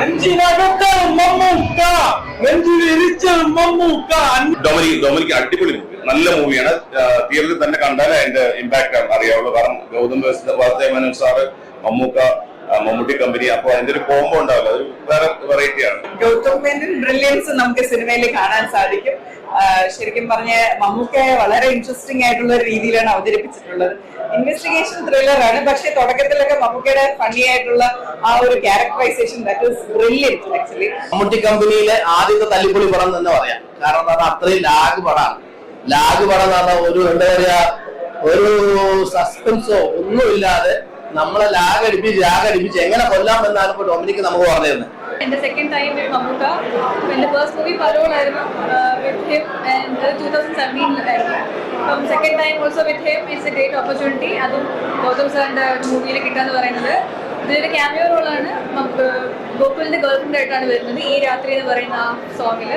നെഞ്ചിനകത്ത് മമ്മൂക്ക നെഞ്ചിൽ Mammukka Dominic Dominic അടിപൊളി നല്ല മൂവിയാണ് തിയേറ്ററിൽ തന്നെ കണ്ടാൽ അതിന്റെ ഇമ്പാക്ട് അറിയാവുള്ളൂ. കാരണം ഗൗതം വാസുദേവനൻ സാറ് മമ്മൂക്ക മമ്മൂട്ടി കമ്പനി അപ്പൊ അതിന്റെ ഒരു കോംബോ ഉണ്ടാവില്ല. അതൊരു വേറെ വെറൈറ്റി ആണ്. ഗൗതം മേനൻ ബ്രില്യൻസ് നമുക്ക് സിനിമയിൽ കാണാൻ സാധിക്കും. ശരിക്കും പറഞ്ഞ മമ്മൂക്കയെ വളരെ ഇൻട്രസ്റ്റിംഗ് ആയിട്ടുള്ള ഒരു രീതിയിലാണ് അവതരിപ്പിച്ചിട്ടുള്ളത്. ഇൻവെസ്റ്റിഗേഷൻ ത്രില്ലർ ആണ്. പക്ഷെ തുടക്കത്തിലൊക്കെ മമ്മൂക്കയുടെ ഫണ്ണി ആയിട്ടുള്ള ആ ഒരു characterisation that is actually Mammootty കമ്പനിയിലെ ആദ്യത്തെ തല്ലിപ്പൊളി പടം എന്ന് തന്നെ പറയാം. കാരണം അത് അത്രയും ലാഗ് പടമാണ് ലാഗ് പടം എന്ന് പറഞ്ഞാൽ ഒരു എന്താ പറയാ ഒരു സസ്പെൻസോ ഒന്നുമില്ലാതെ നമ്മളെ ലാഗ് അടിപ്പിച്ച് ലാഗ് അടിപ്പിച്ച് എങ്ങനെ കൊല്ലാം എന്നാണ് ഇപ്പൊ ഡൊമിനിക്ക് നമുക്ക് പറഞ്ഞു തന്നെ എന്റെ സെക്കൻഡ് ടൈം മമ്മൂക്ക. എന്റെ first movie പരോളായിരുന്നു with him and two thousand സെവന്റീനിലായിരുന്നു അപ്പം second time also with him it's a great opportunity അതും ഗൗതം സാറിന്റെ മൂവിയിൽ കിട്ടുക എന്ന് പറയുന്നത്. ഇതിലൊരു ക്യാമിയോ റോളാണ് ഗോകുലിന്റെ ഗേൾഫ്രണ്ട് ആയിട്ടാണ് വരുന്നത് ഈ രാത്രി എന്ന് പറയുന്ന ആ സോങ്ങിൽ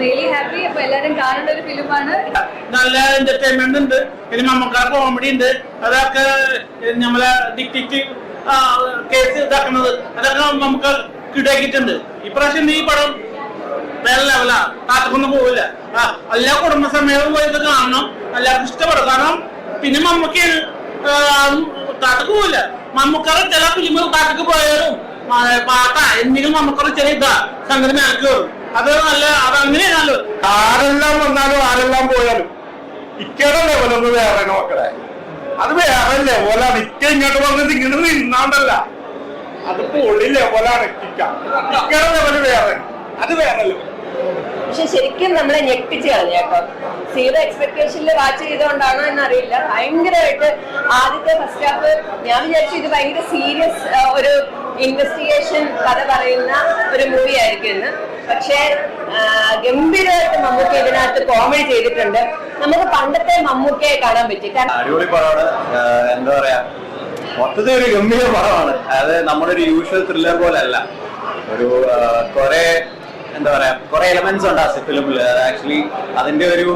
റിയലി ഹാപ്പി അപ്പൊ എല്ലാരും കാണേണ്ട ഒരു ഫിലിമാണ്. നല്ല എന്റർടൈൻമെന്റ് ഉണ്ട്. പിന്നെ മമ്മൂക്കാർ കോമഡി ഉണ്ട്. അതൊക്കെ നമ്മളെ ഡിക്റ്റിക്ക് കേസ് ഇതാക്കുന്നത്. അതൊക്കെ നമുക്ക് കിടക്കിയിട്ടുണ്ട്. ഇപ്രാവശ്യം ഈ പടം വേറെ ലെവലാ കാത്തക്കൊന്നും പോവില്ല. ആ, എല്ലാ കുടുംബസമേതം പോയത് കാണണം. എല്ലാവർക്കും ഇഷ്ടപ്പെടും. കാരണം പിന്നെ മമ്മക്ക് കാട്ടക്ക് പോവില്ല. മമ്മൂക്കാരെ ചില ഫിലിമുകൾ കാട്ടക്ക് പോയാലും പാട്ട. എന്തെങ്കിലും എന്തിനും മമ്മൂക്കാരെ ചെറിയ ഇതാ സംഗതി മേലേക്ക് അത് നല്ല അത് അങ്ങനെയാണല്ലോ. ആരെല്ലാം വന്നാലും ആരെല്ലാം പോയാലും ഇക്കയുടെ ലെവലൊന്ന് വേറെ മക്കളെ. അത് വേറെ ലെവലാണ്. ഇക്ക ഇങ്ങോട്ട് വന്നിട്ട് ഇങ്ങനെ നിന്നാണ്ടല്ല. അത് പൊള്ളി ലെവലാണ് ഇക്ക. ഇക്കയുടെ ലെവൽ വേറെ. അത് വേറെ ലെവൽ പക്ഷെ ശരിക്കും നമ്മളെ ഞെട്ടിച്ച് കളഞ്ഞു സീറോ എക്സ്പെക്ടേഷനിൽ വാച്ച് ചെയ്തുകൊണ്ടാണോ എന്നറിയില്ല. ഭയങ്കരമായിട്ട് ആദ്യത്തെ ഫസ്റ്റ് ഹാഫ് ഞാൻ വിചാരിച്ചു ഇത് ഭയങ്കര സീരിയസ് ഒരു ഇൻവെസ്റ്റിഗേഷൻ കഥ പറയുന്ന ഒരു മൂവി ആയിരിക്കും എന്ന്. പക്ഷേ ഗംഭീരമായിട്ട് മമ്മൂക്ക ഇതിനകത്ത് കോമഡി ചെയ്തിട്ടുണ്ട്. നമുക്ക് പണ്ടത്തെ മമ്മൂക്കയെ കാണാൻ പറ്റി. അടിപൊളി എന്താ പറയാ? മൊത്തത്തിൽ ഒരു ഗംഭീര പടമാണ്. അതായത് നമ്മുടെ ഒരു യൂഷ്വൽ ത്രില്ലർ പോലെ അല്ല ഒരു കുറെ എന്താ പറയാ കുറെ എലമെന്റ്സ് ഉണ്ട് ആ ഫിലിമിൽ ആക്ച്വലി അതിന്റെ ഒരു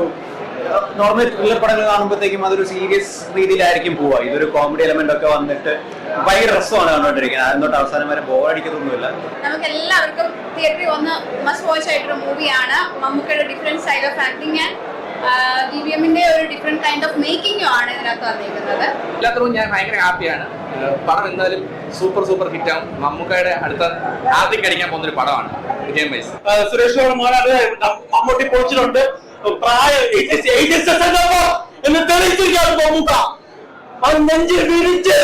നോർമൽ ത്രില്ലർ പടങ്ങൾ കാണുമ്പോഴത്തേക്കും അതൊരു സീരിയസ് രീതിയിലായിരിക്കും പോവുക. ഇതൊരു കോമഡി എലമെന്റ് ഒക്കെ വന്നിട്ട് ഭയങ്കര രസമാണ് കണ്ടോണ്ടിരിക്കുന്നത് ആദ്യം തൊട്ട് അവസാനം വരെ ബോറടിക്കുന്നൊന്നുമില്ല നമുക്ക് എല്ലാവർക്കും തിയേറ്ററിൽ വന്ന് മസ്റ്റ് വാച്ച് ആയിട്ടൊരു മൂവിയാണ് മമ്മൂക്കയുടെ different style of acting and D B എമ്മിന്റെ ഒരു ഡിഫറെന്റ് കൈൻഡ് ഓഫ് മേക്കിംഗും ആണ് ഇതിനകത്ത് വന്നിരിക്കുന്നത്. എല്ലാത്തിനും ഞാൻ ഭയങ്കര ഹാപ്പിയാണ് പടം എന്തായാലും സൂപ്പർ സൂപ്പർ ഹിറ്റാവും. മമ്മൂക്കയുടെ അടുത്ത ആദ്യം കഴിക്കാൻ പോകുന്ന ഒരു പടമാണ് വിജയം വൈസ്. സുരേഷ് മമ്മൂട്ടി പൊളിച്ചിട്ടുണ്ട്. പ്രായം എന്ന് തെളിയിച്ചിരിക്കുകയാണ് മമ്മൂക്ക. അത് നെഞ്ചിൽ വിരിച്ച്.